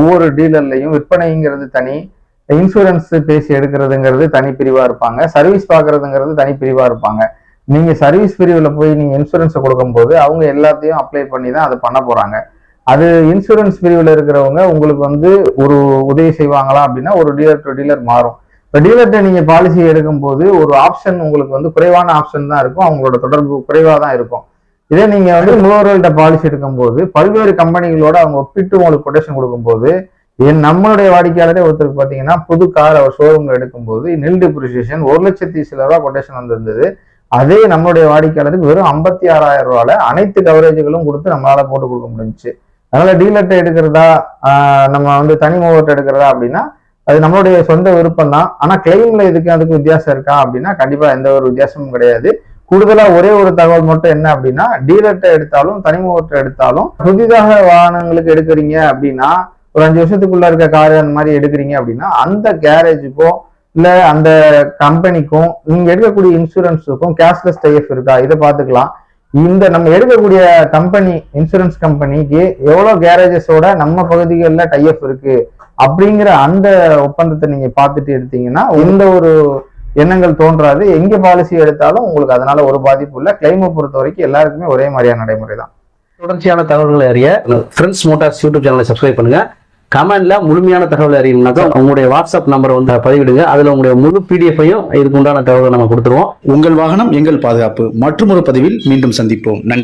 ஒவ்வொரு டீலர்லையும் விற்பனைங்கிறது தனி இன்சூரன்ஸ் பேசி எடுக்கிறதுங்கிறது தனி பிரிவாக இருப்பாங்க. சர்வீஸ் பார்க்கறதுங்கிறது தனி பிரிவாக இருப்பாங்க. நீங்க சர்வீஸ் பிரிவுல போய் நீங்க இன்சூரன்ஸை கொடுக்கும்போது அவங்க எல்லாத்தையும் அப்ளை பண்ணி தான் அதை பண்ண போறாங்க. அது இன்சூரன்ஸ் பிரிவுல இருக்கிறவங்க உங்களுக்கு வந்து ஒரு உதவி செய்வாங்களா அப்படின்னா ஒரு டீலர் டு டீலர் மாறும். இப்போ டீலர்கிட்ட நீங்க பாலிசி எடுக்கும்போது ஒரு ஆப்ஷன் உங்களுக்கு வந்து குறைவான ஆப்ஷன் தான் இருக்கும். அவங்களோட தொடர்பு குறைவாக தான் இருக்கும். இதே நீங்க வந்து முகவர்கள்ட்ட பாலிசி எடுக்கும்போது பல்வேறு கம்பெனிகளோட அவங்க ஒப்பிட்டு உங்களுக்கு கொட்டேஷன் கொடுக்கும்போது என் நம்மளுடைய வாடிக்கையாளரே ஒருத்தருக்கு பார்த்தீங்கன்னா புது கார் அவர் ஷோரூம்ல எடுக்கும்போது நெல் டிப்ரிசியேஷன் ஒரு லட்சத்தி சில ரூபா கொட்டேஷன் வந்திருந்தது. அதே நம்மளுடைய வாடிக்கையாளருக்கு வெறும் ஐம்பத்தி ஆறாயிரம் ரூபால அனைத்து கவரேஜுகளும் கொடுத்து நம்மளால போட்டு கொடுக்க முடிஞ்சுச்சு. அதனால டீலர்கிட்ட எடுக்கிறதா நம்ம வந்து தனி மூவர்கிட்ட எடுக்கிறதா அப்படின்னா அது நம்மளுடைய சொந்த விருப்பம் தான் ஆனா கிளைம்ல இதுக்கு அதுக்கு வித்தியாசம் இருக்கா அப்படின்னா கண்டிப்பா எந்த ஒரு வித்தியாசமும் கிடையாது. கூடுதலா ஒரே ஒரு தகவல் மட்டும் என்ன அப்படின்னா டீலர்கிட்ட எடுத்தாலும் தனிமுகத்தை எடுத்தாலும் புதிதாக வாகனங்களுக்கு எடுக்கிறீங்க அப்படின்னா ஒரு அஞ்சு வருஷத்துக்குள்ள இருக்க கார் அந்த மாதிரி எடுக்கிறீங்க அப்படின்னா அந்த கேரேஜுக்கும் இல்ல அந்த கம்பெனிக்கும் நீங்க எடுக்கக்கூடிய இன்சூரன்ஸுக்கும் கேஷ்லெஸ் டைஃப் இருக்கா? இதை பார்த்துக்கலாம். இந்த நம்ம எடுக்கக்கூடிய கம்பெனி இன்சூரன்ஸ் கம்பெனிக்கு எவ்வளவு கேரேஜஸோட நம்ம பகுதிகளில் டைப் இருக்கு? அப்படிங்கிற அந்த ஒப்பந்தத்தை நீங்க பார்த்துட்டு எடுத்தீங்கன்னா எந்த ஒரு எண்ணங்கள் தோன்றாது. எங்க பாலிசி எடுத்தாலும் உங்களுக்கு அதனால ஒரு பாதிப்பு இல்லை. கிளைமை பொறுத்த வரைக்கும் எல்லாருக்குமே ஒரே மாதிரியான நடைமுறை தான் தொடர்ச்சியான தகவல்களை அறிய ஃப்ரெண்ட்ஸ் மோட்டார்ஸ் யூடியூப் சேனலை சப்ஸ்கிரைப் பண்ணுங்க. கமெண்ட்ல முழுமையான தகவல் அறியணும்னாக்கா உங்களுடைய வாட்ஸ்அப் நம்பரை வந்து பதிவிடுங்க. அதுல உங்களுடைய முழு பிடிஎஃபையும் இதுக்கு உண்டான தகவலை நம்ம கொடுத்துருவோம். உங்கள் வாகனம் எங்கள் பாதுகாப்பு. மற்றொரு பதிவில் மீண்டும் சந்திப்போம். நன்றி.